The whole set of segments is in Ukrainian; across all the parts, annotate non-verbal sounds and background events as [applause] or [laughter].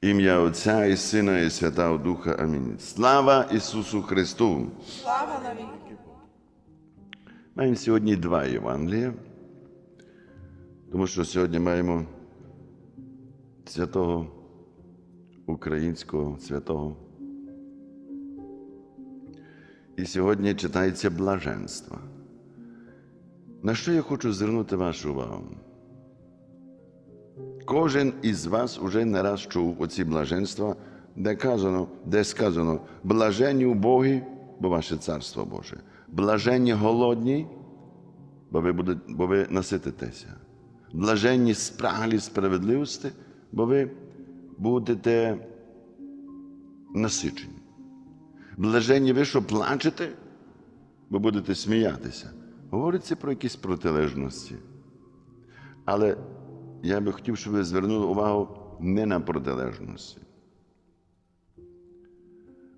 Ім'я Отця і Сина, і Святого Духа. Амінь. Слава Ісусу Христу! Слава навіки. Маємо сьогодні два Євангелія, тому що сьогодні маємо святого українського святого. І сьогодні читається блаженство. На що я хочу звернути вашу увагу? Кожен із вас уже не раз чув оці блаженства, де казано, де сказано, блаженні убогі, бо ваше царство Боже, блаженні голодні, бо ви, будете, бо ви насититеся, блаженні спраглі справедливості, бо ви будете насичені. Блаженні ви, що плачете, бо будете сміятися. Говориться про якісь протилежності. Але я би хотів, щоб ви звернули увагу не на протилежності,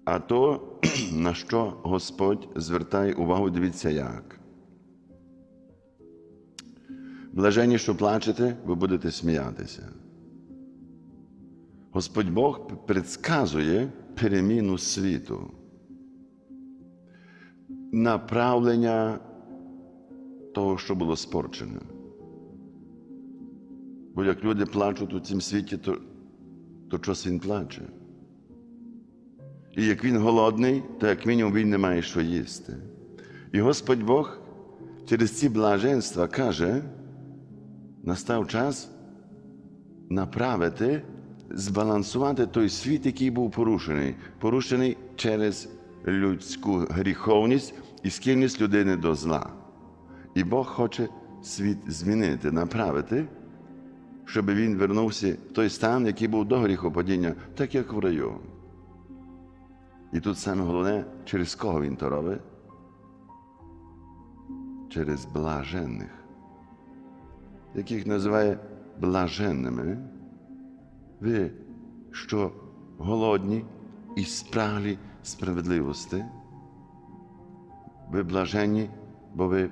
а то, [clears throat] на що Господь звертає увагу, дивіться як. Блаженні, що плачете, ви будете сміятися. Господь Бог предсказує переміну світу, направлення того, що було спорчене. Бо як люди плачуть у цім світі, то, то щось він плаче. І як він голодний, то як мінімум він не має що їсти. І Господь Бог через ці блаженства каже, настав час направити, збалансувати той світ, який був порушений, порушений через людську гріховність і схильність людини до зла. І Бог хоче світ змінити, направити, щоб він вернувся в той стан, який був до гріхопадіння, так як в раю. І тут саме головне, через кого він то робить? Через блаженних, яких називає блаженними. Ви, що голодні і спраглі справедливості, ви блаженні, бо ви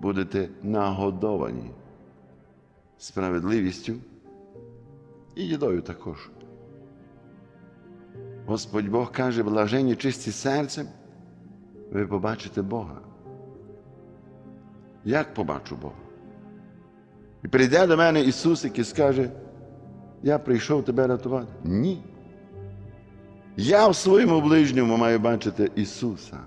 будете нагодовані справедливістю і їдою також. Господь Бог каже, блаженні чисті серцем, ви побачите Бога. Як побачу Бога? І прийде до мене Ісус, і скаже, я прийшов тебе рятувати. Ні. Я в своєму ближньому маю бачити Ісуса.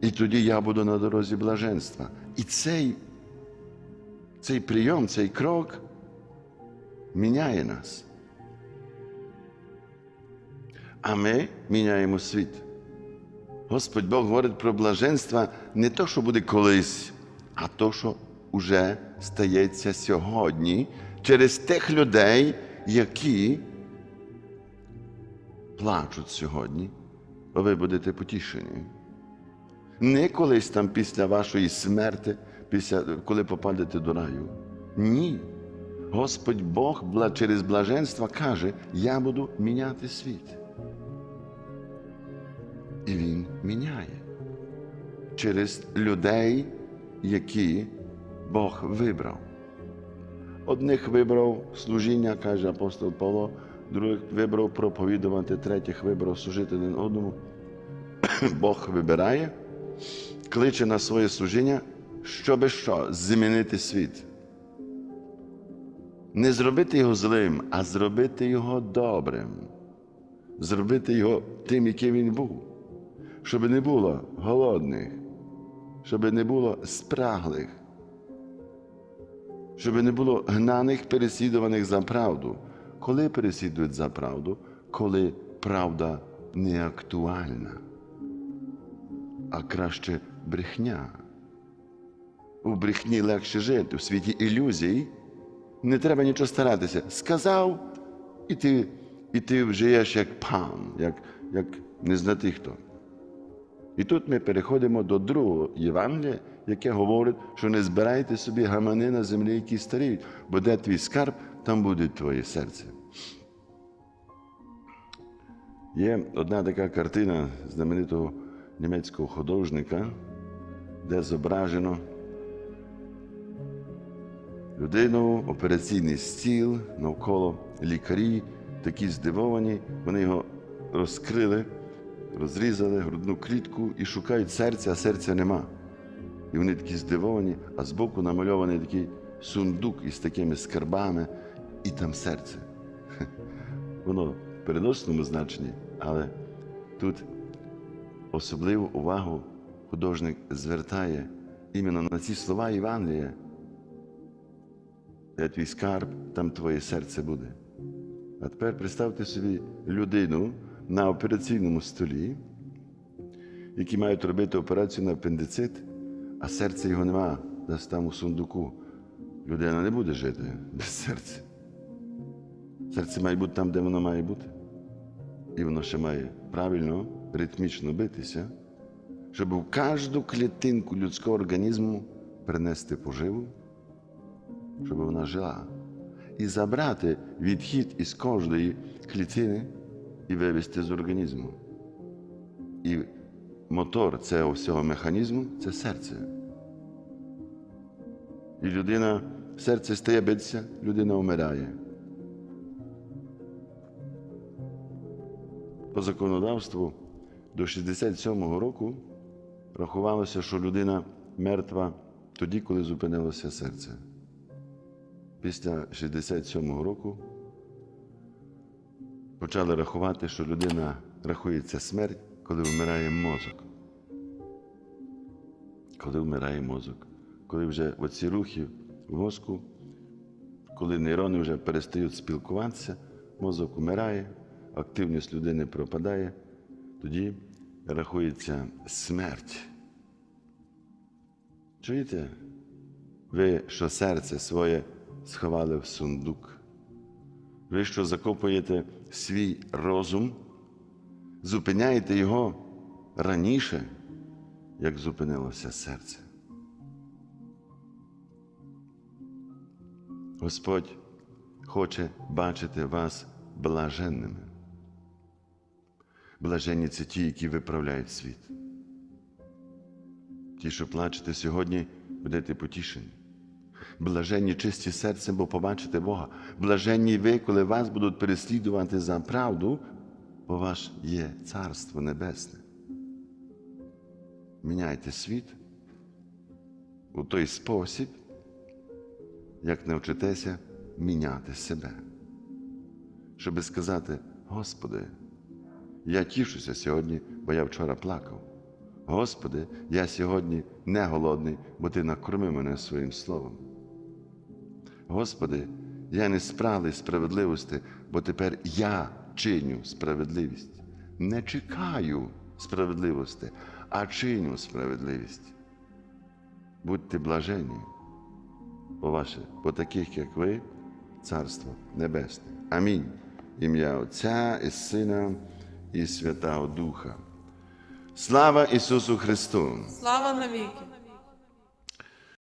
І тоді я буду на дорозі блаженства. І цей, цей прийом, цей крок міняє нас. А ми міняємо світ. Господь Бог говорить про блаженство не то, що буде колись, а то, що вже стається сьогодні через тих людей, які плачуть сьогодні, бо ви будете потішені. Не колись там після вашої смерти, після, коли попадете до раю. Ні. Господь Бог через блаженство каже, я буду міняти світ. І Він міняє через людей, які Бог вибрав. Одних вибрав служіння, каже апостол Павло, других вибрав проповідувати, третіх вибрав служити один одному. [coughs] Бог вибирає, кличе на своє служіння, щоби що? Змінити світ. Не зробити його злим, а зробити його добрим. Зробити його тим, яким він був. Щоб не було голодних, щоб не було спраглих, щоб не було гнаних, переслідуваних за правду. Коли переслідують за правду, коли правда не актуальна, а краще брехня. У брехні легше жити, у світі ілюзій не треба нічого старатися. Сказав, і ти, і ти вжиєш як пан, як, як не знати хто. І тут ми переходимо до другого Євангелія, яке говорить, що не збирайте собі гамани на землі, які старіють, бо де твій скарб, там буде твоє серце. Є одна така картина знаменитого німецького художника, де зображено людину, операційний стіл, навколо лікарі, такі здивовані, вони його розкрили, розрізали грудну клітку і шукають серця, а серця нема. І вони такі здивовані, а збоку намальований такий сундук із такими скарбами, і там серце. [laughs] Воно в переносному значенні, але тут особливу увагу художник звертає іменно на ці слова Євангелія. Де твій скарб, там твоє серце буде. А тепер представте собі людину на операційному столі, які мають робити операцію на апендицит, а серця його нема, десь там у сундуку. Людина не буде жити без серця. Серце має бути там, де воно має бути. І воно ще має правильно, ритмічно битися, щоб в кожну клітинку людського організму принести поживу, щоб вона жила. І забрати відхід із кожної клітини і вивести з організму. І мотор цього всього механізму це серце. І людина, серце стає битися, людина вмирає. По законодавству до 67-го року рахувалося, що людина мертва тоді, коли зупинилося серце. Після 67-го року почали рахувати, що людина рахується смерть, коли вмирає мозок. Коли вмирає мозок, коли вже оці рухи мозку, коли нейрони вже перестають спілкуватися, мозок вмирає, активність людини пропадає, тоді рахується смерть. Чуєте? Ви, що серце своє сховали в сундук. Ви, що закопуєте свій розум, зупиняєте його раніше, як зупинилося серце. Господь хоче бачити вас блаженними. Блаженні це ті, які виправляють світ. Ті, що плачете сьогодні, будете потішені. Блаженні чисті серцем, бо побачите Бога. Блаженні ви, коли вас будуть переслідувати за правду, бо ваш є Царство Небесне. Міняйте світ у той спосіб, як навчитеся міняти себе. Щоби сказати, Господи, я тішуся сьогодні, бо я вчора плакав. Господи, я сьогодні не голодний, бо Ти накормив мене своїм словом. Господи, я не справлюсь справедливості, бо тепер я чиню справедливість. Не чекаю справедливості, а чиню справедливість. Будьте блаженні, бо ваше, бо таких, як ви, Царство Небесне. Амінь. Ім'я Отця і Сина і Святого Духа. Слава Ісусу Христу! Слава навіки!